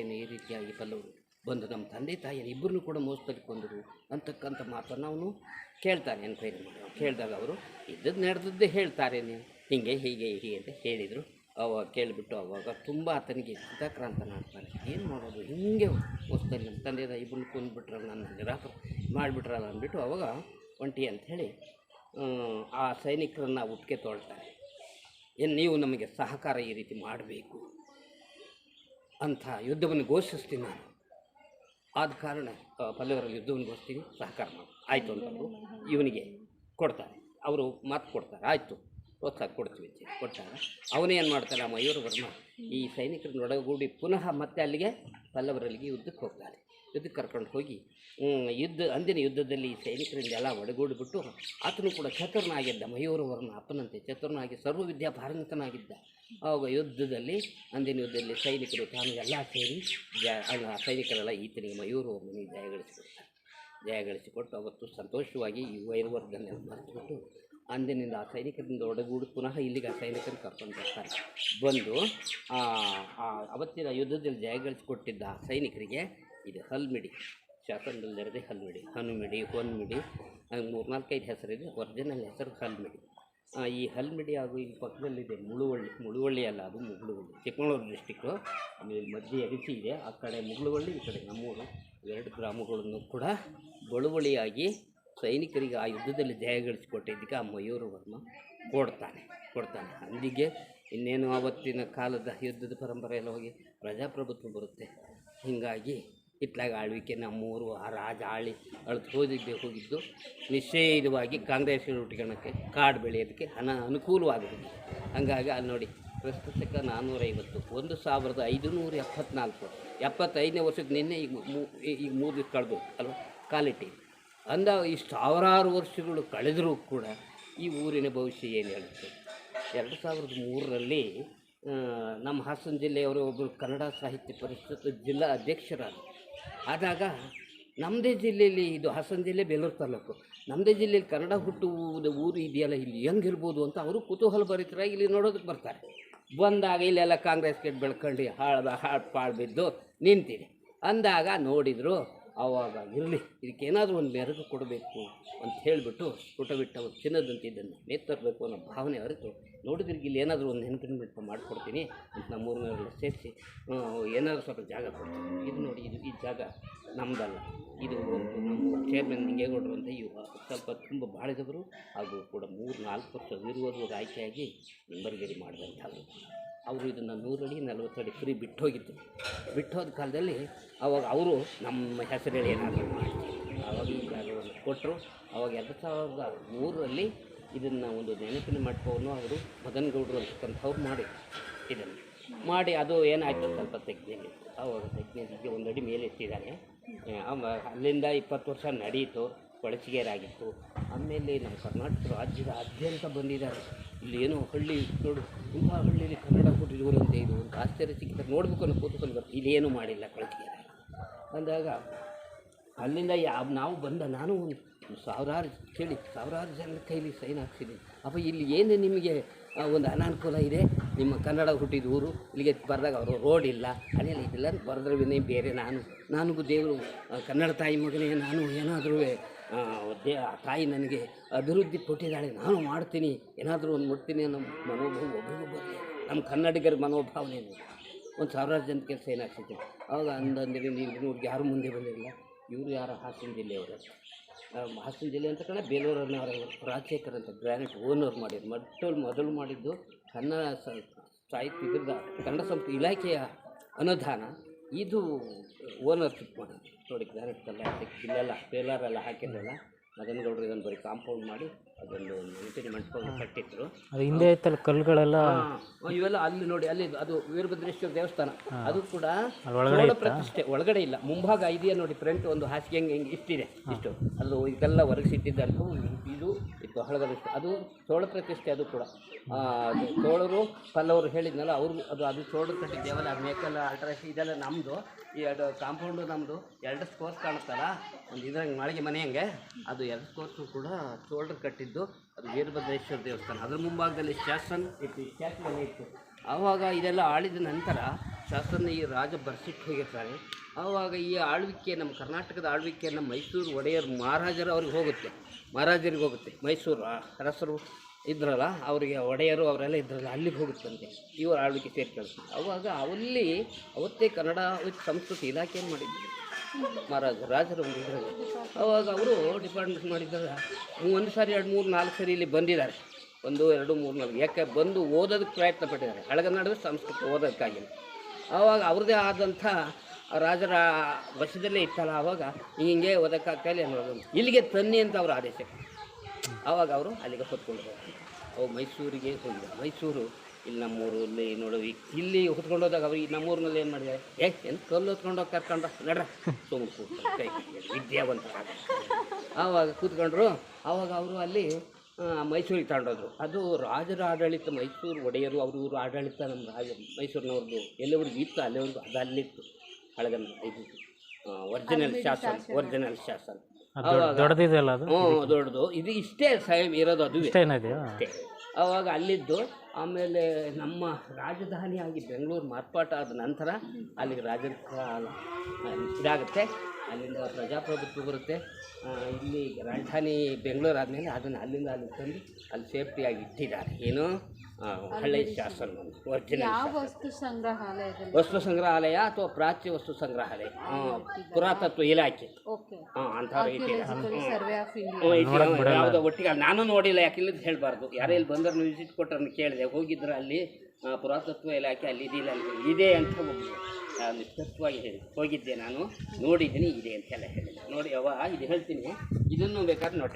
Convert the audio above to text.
ಏನು ಈ ರೀತಿಯಾಗಿ ಬಲ್ಲವರು ಬಂದು ನಮ್ಮ ತಂದೆ ತಾಯಿಯನ್ನು ಇಬ್ಬರನ್ನು ಕೂಡ ಮೋಸದಲ್ಲಿ ಕೊಂದರು ಅಂತಕ್ಕಂಥ ಮಾತನ್ನು ಅವನು ಕೇಳ್ತಾನೆ ಎನ್ಕ್ವೈರಿ ಮಾಡಿ ಕೇಳಿದಾಗ ಅವರು, ಇದ್ದದ್ದು ನಡೆದದ್ದೇ ಹೇಳ್ತಾರೆ ನೀವು ಹೀಗೆ ಹೀಗೆ ಹೀಗೆ ಅಂತ ಹೇಳಿದರು. ಅವಾಗ ಕೇಳಿಬಿಟ್ಟು ಅವಾಗ ತುಂಬ ಆತನಿಗೆ ಚಿತ್ತಾಕ್ರಾಂತನಾಗ್ತಾನೆ ಏನು ಮಾಡೋದು? ಹಿಂಗೆ ಮೋಸದಲ್ಲಿ ನಮ್ಮ ತಂದೆ ತಾಯಿ ಇಬ್ಬರನ್ನು ಕೊಂದುಬಿಟ್ರಲ್ಲ, ನನ್ನ ನಿರಾಕರ ಮಾಡಿಬಿಟ್ರಲ್ಲ ಅಂದ್ಬಿಟ್ಟು ಅವಾಗ ಒಂಟಿ ಅಂಥೇಳಿ ಆ ಸೈನಿಕರನ್ನು ಉಟ್ಕೆ ತೊಳ್ತಾರೆ ಏನು ನೀವು ನಮಗೆ ಸಹಕಾರ ಈ ರೀತಿ ಮಾಡಬೇಕು? ಅಂತ ಯುದ್ಧವನ್ನು ಘೋಷಿಸ್ತೀನಿ ನಾನು. ಆದ ಕಾರಣ ಪಲ್ಲವರಲ್ಲಿ ಯುದ್ಧವನ್ನು ಘೋಷಿಸ್ತೀನಿ, ಸಹಕಾರ ಮಾಡಿ. ಆಯಿತು ಅಂತ ಅವರು ಇವನಿಗೆ ಕೊಡ್ತಾರೆ. ಅವರು ಮಾತು ಕೊಡ್ತಾರೆ. ಆಯಿತು, ಪ್ರೋತ್ಸಾಹ ಕೊಡ್ತೀವಿ ಅಂತ ಕೊಟ್ಟಾಗ ಅವನೇನು ಮಾಡ್ತಾನೆ ಆ ಮಯೂರ ವರ್ಮ ಈ ಸೈನಿಕರನ್ನೊಡಗೂಡಿ ಪುನಃ ಮತ್ತೆ ಅಲ್ಲಿಗೆ ಪಲ್ಲವರಲ್ಲಿಗೆ ಯುದ್ಧಕ್ಕೆ ಹೋಗ್ತಾನೆ ಯುದ್ಧಕ್ಕೆ ಕರ್ಕೊಂಡು ಹೋಗಿ ಯುದ್ಧ, ಅಂದಿನ ಯುದ್ಧದಲ್ಲಿ ಸೈನಿಕರಿಂದ ಎಲ್ಲ ಒಡಗೂಡಿಬಿಟ್ಟು ಆತನು ಕೂಡ ಚತುರ್ನಾಗಿದ್ದ ಮಯೂರವರ್ಣ ಅಪ್ಪನಂತೆ ಚತುರ್ನಾಗಿ ಸರ್ವ ವಿದ್ಯಾಭಾರಂತನಾಗಿದ್ದ ಆವಾಗ ಯುದ್ಧದಲ್ಲಿ, ಅಂದಿನ ಯುದ್ಧದಲ್ಲಿ ಸೈನಿಕರು ತಾನು ಎಲ್ಲ ಸೇರಿ ಜಯ ಸೈನಿಕರೆಲ್ಲ ಈತನಿಗೆ ವರ್ಮನಿಗೆ ಜಯಗಳಿಸಿಕೊಡ್ತಾರೆ ಜಯಗಳಿಸಿಕೊಟ್ಟು ಅವತ್ತು ಸಂತೋಷವಾಗಿ ಈ ವೈರವರ್ಗನ್ನೆಲ್ಲ ಮರೆತುಬಿಟ್ಟು ಅಂದಿನಿಂದ ಆ ಸೈನಿಕರಿಂದ ಒಡಗೂಡಿ ಪುನಃ ಇಲ್ಲಿಗೆ ಆ ಸೈನಿಕರು ಕರ್ಕೊಂಡು ಬರ್ತಾರೆ. ಬಂದು ಅವತ್ತಿನ ಯುದ್ಧದಲ್ಲಿ ಜಯಗಳಿಸಿಕೊಟ್ಟಿದ್ದ ಆ ಸೈನಿಕರಿಗೆ ಇದು ಹಲ್ಮಿಡಿ. ಶಾಸನದಲ್ಲಿ ನೆರೆದೆ ಹಲ್ಮಿಡಿ. ಹನುಮಿಡಿ ಹೊನ್ಮಿಡಿ ಹಂಗೆ ಮೂರ್ನಾಲ್ಕೈದು ಹೆಸರಿದೆ ಒರಿಜಿನಲ್ ಹೆಸರು ಹಲ್ಮಿಡಿ. ಆ, ಈ ಹಲ್ಮಿಡಿ ಹಾಗೂ ಇಲ್ಲಿ ಪಕ್ಕದಲ್ಲಿದೆ ಮುಳುವಳ್ಳಿ. ಮುಳುವಳ್ಳಿ ಅಲ್ಲ ಅದು ಮುಗುಳುವಳ್ಳಿ. ಚಿಕ್ಕಮಗಳೂರು ಡಿಸ್ಟಿಕ್ಕು ಆಮೇಲೆ ಮಧ್ಯೆ ಅಗಸಿ ಇದೆ. ಆ ಕಡೆ ಮುಗುಳುವಳ್ಳಿ ಈ ಕಡೆ ನಮ್ಮೂರು. ಎರಡು ಗ್ರಾಮಗಳನ್ನು ಕೂಡ ಬಳುವಳಿಯಾಗಿ ಸೈನಿಕರಿಗೆ ಆ ಯುದ್ಧದಲ್ಲಿ ಜಯಗಳಿಸಿಕೊಟ್ಟಿದ್ದಕ್ಕೆ ಆ ಮಯೂರ ವರ್ಮ ಕೊಡ್ತಾನೆ ಕೊಡ್ತಾನೆ. ಅಂದಿಗೆ ಇನ್ನೇನು ಆವತ್ತಿನ ಕಾಲದ ಯುದ್ಧದ ಪರಂಪರೆಯಲ್ಲಿ ಹೋಗಿ ಪ್ರಜಾಪ್ರಭುತ್ವ ಬರುತ್ತೆ. ಹೀಗಾಗಿ ಇತ್ಲಾಗ ಆಳ್ವಿಕೆ ನಮ್ಮೂರು, ಆ ರಾಜ ಆಳಿ ಅಳ್ತು ಹೋದಿದ್ದೆ ಹೋಗಿದ್ದು, ನಿಶ್ಚಯವಾಗಿ ಕಾಂಗ್ರೆಸ್ ಹುಟ್ಟಿಕೊಳ್ಳೋಕ್ಕೆ ಕಾಡು ಬೆಳೆಯೋದಕ್ಕೆ ಹಣ ಅನುಕೂಲವಾಗುತ್ತೆ ಹಂಗಾಗಿ ಅಲ್ಲಿ ನೋಡಿ, ಪ್ರಸ್ತುತಕ್ಕೆ ನಾನ್ನೂರೈವತ್ತು ಒಂದು ಸಾವಿರದ ಐದುನೂರ ಎಪ್ಪತ್ನಾಲ್ಕು, ಎಪ್ಪತ್ತೈದನೇ ವರ್ಷಕ್ಕೆ ನಿನ್ನೆ ಈಗ ಈಗ ಮೂರು ದಿವಸ ಕಳೆದು, ಅಲ್ವ? ಕಾಲಿಟ್ಟಿ. ಅಂದ ಇಷ್ಟು ಸಾವಿರಾರು ವರ್ಷಗಳು ಕಳೆದರೂ ಕೂಡ ಈ ಊರಿನ ಭವಿಷ್ಯ ಏನು ಹೇಳುತ್ತೆ? ಎರಡು ಸಾವಿರದ ಮೂರರಲ್ಲಿ ನಮ್ಮ ಹಾಸನ ಜಿಲ್ಲೆಯವರು ಒಬ್ಬರು ಕನ್ನಡ ಸಾಹಿತ್ಯ ಪರಿಷತ್ ಜಿಲ್ಲಾ ಅಧ್ಯಕ್ಷರಾದರು. ಆದಾಗ ನಮ್ಮದೇ ಜಿಲ್ಲೆಯಲ್ಲಿ ಇದು ಹಾಸನ ಜಿಲ್ಲೆ ಬೇಲೂರು ತಾಲೂಕು. ನಮ್ಮದೇ ಜಿಲ್ಲೆಯಲ್ಲಿ ಕನ್ನಡ ಹುಟ್ಟುವುದು ಊರು ಇದೆಯಲ್ಲ, ಇಲ್ಲಿ ಹೆಂಗಿರ್ಬೋದು ಅಂತ ಅವರು ಕುತೂಹಲ ಭರಿತರಾಗಿ ಇಲ್ಲಿ ನೋಡೋದಕ್ಕೆ ಬರ್ತಾರೆ. ಬಂದಾಗ ಇಲ್ಲೆಲ್ಲ ಕಾಂಗ್ರೆಸ್ ಗೆದ್ದು ಬೆಳ್ಕೊಂಡು ಹಾಳ್ದ ಹಾಳು ಪಾಳು ಬಿದ್ದು ನಿಂತಿದೆ. ಅಂದಾಗ ನೋಡಿದರು ಆವಾಗ ಇರಲಿ, ಇದಕ್ಕೇನಾದರೂ ಒಂದು ಮೆರಗು ಕೊಡಬೇಕು ಅಂತ ಹೇಳಿಬಿಟ್ಟು ಪುಟ ಬಿಟ್ಟ ಒಂದು ಚಿನ್ನದಂತಿದ್ದನ್ನು ನೇತರಬೇಕು ಅನ್ನೋ ಭಾವನೆ ಅರಿತು ನೋಡಿದ್ರಿಗೆ ಇಲ್ಲಿ ಏನಾದರೂ ಒಂದು ನೆನಪಿನ ಮಾಡಿಕೊಡ್ತೀನಿ ಅಂತ ನಮ್ಮ ನಮ್ಮೂರಿನವರೆಲ್ಲ ಸೇರಿಸಿ ಏನಾದರೂ ಸ್ವಲ್ಪ ಜಾಗ ಕೊಡ್ತೀನಿ. ಇದು ನೋಡಿ, ಇದು ಈ ಜಾಗ ನಮ್ಮದಲ್ಲ ಇದು ಒಂದು ನಮ್ಮ ಚೇರ್ಮನ್ ನಿಂಗೇಗೌಡರು ಅಂತ ಇವು ಸ್ವಲ್ಪ ತುಂಬ ಬಾಳಿದವರು ಹಾಗೂ ಕೂಡ ಮೂರು ನಾಲ್ಕು ವರ್ಷ ಇರುವುದು ಆಯ್ಕೆಯಾಗಿ ಮೆಂಬರ್ಗೇರಿ ಮಾಡಿದಂಥವ್ರು. ಅವರು ಇದನ್ನು ನೂರಡಿ, ನಲವತ್ತಡಿ ಫ್ರೀ ಬಿಟ್ಟು ಹೋಗಿದ್ದು ಬಿಟ್ಟು ಹೋದ ಕಾಲದಲ್ಲಿ ಅವಾಗ ಅವರು ನಮ್ಮ ಹೆಸರೇಳಿ ಏನಾದರೂ ಮಾಡ್ತೀವಿ ಅವಾಗ ಕೊಟ್ಟರು ಅವಾಗ ಎರಡು ಸಾವಿರದ ಮೂರರಲ್ಲಿ ಇದನ್ನು ಒಂದು ನೆನಪಿನ ಮಾಡ್ಕೋನು ಅವರು ಮದನಗೌಡರು ಅಂತಕ್ಕಂಥವ್ರು ಮಾಡಿ ಇದನ್ನು ಮಾಡಿ ಅದು ಏನಾಯಿತು ಸ್ವಲ್ಪ ತೆಗ್ದೇನೆ ಅವಾಗ ತೆಗ್ದಿದ್ದಕ್ಕೆ ಒಂದು ಅಡಿ ಮೇಲೆ ಎತ್ತಿದ್ದಾನೆ ಆಮ- ಅಲ್ಲಿಂದ ಇಪ್ಪತ್ತು ವರ್ಷ ನಡೀತು ಕೊಳಚಿಗೆರಾಗಿತ್ತು ಆಮೇಲೆ ನಮ್ಮ ಕರ್ನಾಟಕ ರಾಜ್ಯದ ಆದ್ಯಂತ ಬಂದಿದ್ದಾರೆ. ಇಲ್ಲಿ ಏನೋ ಹಳ್ಳಿ ನೋಡು, ಇಂಥ ಹಳ್ಳಿಯಲ್ಲಿ ಕನ್ನಡ ಹುಟ್ಟಿದವರಂತೆ ಇದು ಒಂದು ಸಿಕ್ಕಿದ್ರೆ ನೋಡಬೇಕು ಅನ್ನೋ ಕೂತ್ಕೊಂಡು ಬರ್ತದೆ ಇಲ್ಲೇನೂ ಮಾಡಿಲ್ಲ ಕೊಳಚಿಗೆರೆ ಅಂದಾಗ ಅಲ್ಲಿಂದ ಯಾವ ನಾವು ಬಂದ ನಾನು ಒಂದು ಸಾವಿರಾರು ಕೇಳಿ, ಸಾವಿರಾರು ಜನರ ಕೈಲಿ ಸೈನ್ ಹಾಕ್ಸಿದ್ದೀನಿ. ಅಪ್ಪ, ಇಲ್ಲಿ ಏನು ನಿಮಗೆ ಒಂದು ಅನಾನುಕೂಲ ಇದೆ? ನಿಮ್ಮ ಕನ್ನಡ ಹುಟ್ಟಿದ ಊರು, ಇಲ್ಲಿಗೆ ಬರೆದಾಗ ಅವರು ರೋಡ್ ಇಲ್ಲ. ಅಲ್ಲೆಲ್ಲ ಇದಿಲ್ಲ ಬರೆದ್ರೆ ಬೇರೆ, ನಾನು, ನನಗೂ ದೇವರು ಕನ್ನಡ ತಾಯಿ ಮಗನೇ, ನಾನು ಏನಾದರೂ ದೇ ಆ ತಾಯಿ ನನಗೆ ಅಭಿವೃದ್ಧಿ ಕೊಟ್ಟಿದ್ದಾಳೆ, ನಾನು ಮಾಡ್ತೀನಿ, ಏನಾದರೂ ಒಂದು ಮುಟ್ತೀನಿ ಅನ್ನೋ ಮನೋಭಾವ ಒಬ್ಬರಿಗೂ ಬರಲಿ ನಮ್ಮ ಕನ್ನಡಿಗರ ಮನೋಭಾವನೆ ಒಂದು ಸಾವಿರಾರು ಜನ ಕೆಲಸ ಏನಾಗ್ತೈತೆ ಆವಾಗ ನೀವು ಇವ್ರಿಗೆ ಯಾರು ಮುಂದೆ ಬಂದಿರಲಿಲ್ಲ ಇವರು ಯಾರು ಹಾಸನ ಜಿಲ್ಲೆಯವರು ಹಾಸನ ಜಿಲ್ಲೆ ಅಂತ ಕಣ ಬೇಲೂರನ್ನವರ ರಾಜಶೇಖರ್ ಅಂತ ಗ್ರಾನೈಟ್ ಓನರ್ ಮಾಡಿದ್ರು. ಮೊದಲು ಮೊದಲು ಮಾಡಿದ್ದು ಕನ್ನಡ ಸಾಹಿತ್ಯ ಕನ್ನಡ ಸಂಸ್ಕೃತಿ ಇಲಾಖೆಯ ಅನುದಾನ. ಇದು ಓನರ್ಶಿಪ್ ಮಾಡೋದು ನೋಡಿ ಕಲ್ಲ ಹಾಕಿ ಇಲ್ಲೆಲ್ಲ ಬೇಲಾರೆಲ್ಲ ಹಾಕಿದ್ರಲ್ಲ ಮದನಗೌಡರು ಇದನ್ನು ಬರೀ ಕಾಂಪೌಂಡ್ ಮಾಡಿ ಅದೊಂದು ಮಂಟಪವನ್ನು ಕಟ್ಟಿದ್ರು. ಅದು ಹಿಂದೆ ಇತ್ತಲ್ಲ ಕಲ್ಲುಗಳೆಲ್ಲ ಇವೆಲ್ಲ ಅಲ್ಲಿ ನೋಡಿ ಅಲ್ಲಿ ಅದು ವೀರಭದ್ರೇಶ್ವರ ದೇವಸ್ಥಾನ. ಅದು ಕೂಡ ಒಳಗಡೆ ಪ್ರತಿಷ್ಠೆ ಒಳಗಡೆ ಇಲ್ಲ. ಮುಂಭಾಗ ಇದೆಯಾ ನೋಡಿ ಫ್ರಂಟ್ ಒಂದು ಹಾಸಿಗೆ ಹೆಂಗೆ ಹೆಂಗೆ ಇಷ್ಟಿದೆ ಇಷ್ಟು. ಅದು ಇದೆಲ್ಲ ಒರಗಿಸಿಟ್ಟಿದ್ದಂತೂ ಹಳಗದಷ್ಟು ಅದು ಚೋಳ ಪ್ರತಿಷ್ಠೆ ಅದು ಕೂಡ. ಚೋಳರು ಪಲ್ಲವರು ಹೇಳಿದ್ನಲ್ಲ, ಅವರು ಅದು ಅದು ಚೋಳರು ಕಟ್ಟಿದ ದೇವಾಲಯ ಮೇಕಲ್ಲ ಅಲ್ಟ್ರೇಷನ್ ಇದೆಲ್ಲ ನಮ್ಮದು ಈ ಎರಡು ಕಾಂಪೌಂಡು ನಮ್ಮದು ಎರಡು ಸ್ಕೋರ್ಸ್ ಕಾಣುತ್ತಲ್ಲ, ಒಂದು ಇದ್ರಂಗೆ ಮಾಳಿಗೆ ಮನೆ ಹಂಗೆ, ಅದು ಎರಡು ಸ್ಕೋರ್ಸು ಕೂಡ ಚೋಳರು ಕಟ್ಟಿದ್ದು, ಅದು ವೀರಭದ್ರೇಶ್ವರ ದೇವಸ್ಥಾನ. ಅದ್ರ ಮುಂಭಾಗದಲ್ಲಿ ಶಾಸನ ಇತ್ತು ಶಾಸನ ಇತ್ತು. ಆವಾಗ ಇದೆಲ್ಲ ಆಳಿದ ನಂತರ ಶಾಸನ ಈ ರಾಜ ಬರ್ಸಿಟ್ಟು ಹೋಗಿರ್ತಾರೆ. ಆವಾಗ ಈ ಆಳ್ವಿಕೆ ನಮ್ಮ ಕರ್ನಾಟಕದ ಆಳ್ವಿಕೆಯನ್ನು ಮೈಸೂರು ಒಡೆಯರ್ ಮಹಾರಾಜರು ಅವ್ರಿಗೆ ಹೋಗುತ್ತೆ. ಮಹಾರಾಜರಿಗೆ ಹೋಗುತ್ತೆ ಮೈಸೂರು ಅರಸರು ಇದ್ರಲ್ಲ ಅವರಿಗೆ ಒಡೆಯರು ಅವರೆಲ್ಲ ಇದ್ರಲ್ಲ ಅಲ್ಲಿಗೆ ಹೋಗುತ್ತಂತೆ. ಇವರು ಆಳ್ವಿಕೆ ಸೇರ್ಕೊಳ್ತಾರೆ ಅವಾಗ ಅಲ್ಲಿ ಅವತ್ತೇ ಕನ್ನಡ ವಿತ್ ಸಂಸ್ಕೃತಿ ಇಲಾಖೆ ಏನು ಮಾಡಿದ್ರು? ಮಹಾರಾಜ ರಾಜರು ಒಂದು ಇದ್ರಲ್ಲಿ. ಅವಾಗ ಅವರು ಡಿಪಾರ್ಟ್ಮೆಂಟ್ ಮಾಡಿದ್ದಾರೆ ಒಂದು ಸಾರಿ ಎರಡು ಮೂರು ನಾಲ್ಕು ಸಾರಿ ಇಲ್ಲಿ ಬಂದಿದ್ದಾರೆ. ಒಂದು ಎರಡು ಮೂರು ನಾಲ್ಕು. ಯಾಕೆ? ಬಂದು ಓದೋದಕ್ಕೆ ಪ್ರಯತ್ನ ಪಟ್ಟಿದ್ದಾರೆ ಹಳಗನ್ನಡದ ಸಂಸ್ಕೃತಿ ಓದೋದಕ್ಕಾಗಿಲ್ಲ ಆವಾಗ ಅವ್ರದ್ದೇ ಆದಂಥ ರಾಜರ ವಶದಲ್ಲೇ ಇತ್ತಲ್ಲ ಆವಾಗ ಹಿಂಗೆ ಓದೋಕ್ಕಾಗ್ತಾಯಿಲ್ಲ ಅನ್ನೋದು. ಇಲ್ಲಿಗೆ ತನ್ನಿ ಅಂತ ಅವರು ಆದೇಶ. ಆವಾಗ ಅವರು ಅಲ್ಲಿಗೆ ಹೊತ್ಕೊಂಡು ಅವು ಮೈಸೂರಿಗೆ ಹೋಗಿದ್ದಾರೆ ಮೈಸೂರು, ಇಲ್ಲಿ ನಮ್ಮೂರು, ಇಲ್ಲಿ ನೋಡು ಇಲ್ಲಿ ಹೊತ್ಕೊಂಡು ಹೋದಾಗ ಅವ್ರು ಈ ನಮ್ಮೂರಿನಲ್ಲಿ ಏನು ಮಾಡಿದ್ದಾರೆ? ಏ, ಏನು ಕಲ್ಲು ಹೊತ್ಕೊಂಡು ಹೋಗಿ ಕರ್ಕೊಂಡ ನಡ್ರ. ವಿದ್ಯಾವಂತ ಕೈ ವಿದ್ಯಾವಂತ ಆವಾಗ ಕೂತ್ಕೊಂಡ್ರು. ಆವಾಗ ಅವರು ಅಲ್ಲಿ ಮೈಸೂರಿಗೆ ತಗೊಂಡೋದ್ರು. ಅದು ರಾಜರ ಆಡಳಿತ, ಮೈಸೂರು ಒಡೆಯರು, ಅವರು ಊರು ಆಡಳಿತ ನಮ್ಮ ರಾಜ ಮೈಸೂರಿನವ್ರದ್ದು. ಎಲ್ಲಿವರೆಗೂ ಇತ್ತು, ಅಲ್ಲಿವರೆಗೂ ಅದು ಅಲ್ಲಿತ್ತು. ಹಳಗನ್ನ ಇದು ಒರಿಜಿನಲ್ ಶಾಸನ ಒರಿಜಿನಲ್ ಶಾಸನ. ದೊಡ್ಡದಿದೆಯಲ್ಲ ಅದು? ಹ್ಞೂ ದೊಡ್ಡದು. ಇದು ಇಷ್ಟೇ ಸೇಮ್ ಇರೋದು ಅದು ಇಷ್ಟೇನಿದೆಯಾ ಅಷ್ಟೇ. ಆವಾಗ ಅಲ್ಲಿದ್ದು ಆಮೇಲೆ ನಮ್ಮ ರಾಜಧಾನಿಯಾಗಿ ಬೆಂಗಳೂರು ಮಾರ್ಪಾಟ ಆದ ನಂತರ ಅಲ್ಲಿಗೆ ರಾಜರ ಇದಾಗುತ್ತೆ. ಅಲ್ಲಿಂದ ಪ್ರಜಾಪ್ರಭುತ್ವ ಬರುತ್ತೆ. ಇಲ್ಲಿ ರಾಜಧಾನಿ ಬೆಂಗಳೂರು ಆದಮೇಲೆ ಅದನ್ನು ಅಲ್ಲಿಂದ ಅಲ್ಲಿ ತಂದು ಅಲ್ಲಿ ಸೇಫ್ಟಿಯಾಗಿ ಇಟ್ಟಿದ್ದಾರೆ. ಏನು? ಹಳೆ ಶಾಸನ ಯಾವ ವಸ್ತು ಸಂಗ್ರಹಾಲಯ ವಸ್ತು ಸಂಗ್ರಹಾಲಯ ಅಥವಾ ಪ್ರಾಚ್ಯ ವಸ್ತು ಸಂಗ್ರಹಾಲಯ? ಪುರಾತತ್ವ ಇಲಾಖೆ. ಯಾವುದೋ ಒಟ್ಟಿಗೆ ನಾನು ನೋಡಿಲ್ಲ ಯಾಕಿಲ್ಲ ಹೇಳ್ಬಾರ್ದು. ಯಾರೇ ಇಲ್ಲಿ ಬಂದ್ರೆ ವಿಸಿಟ್ ಕೊಟ್ಟರೆ ಕೇಳಿದೆ. ಹೋಗಿದ್ರೆ ಅಲ್ಲಿ ಆ, ಪುರಾತತ್ವ ಇಲಾಖೆ ಅಲ್ಲಿ ಇದಿಲ್ಲ ಅಲ್ಲಿ. ಇದೆ ಅಂತ ನಿಶ್ಚಿತವಾಗಿ ಹೇಳಿ. ಹೋಗಿದ್ದೆ ನಾನು ನೋಡಿದ್ದೀನಿ ಇದೆ ಅಂತೆಲ್ಲ ಹೇಳಿದೆ ನೋಡಿ ಅವ ಇದು ಹೇಳ್ತೀನಿ. ಇದನ್ನು ಬೇಕಾದ್ರೆ ನೋಟ್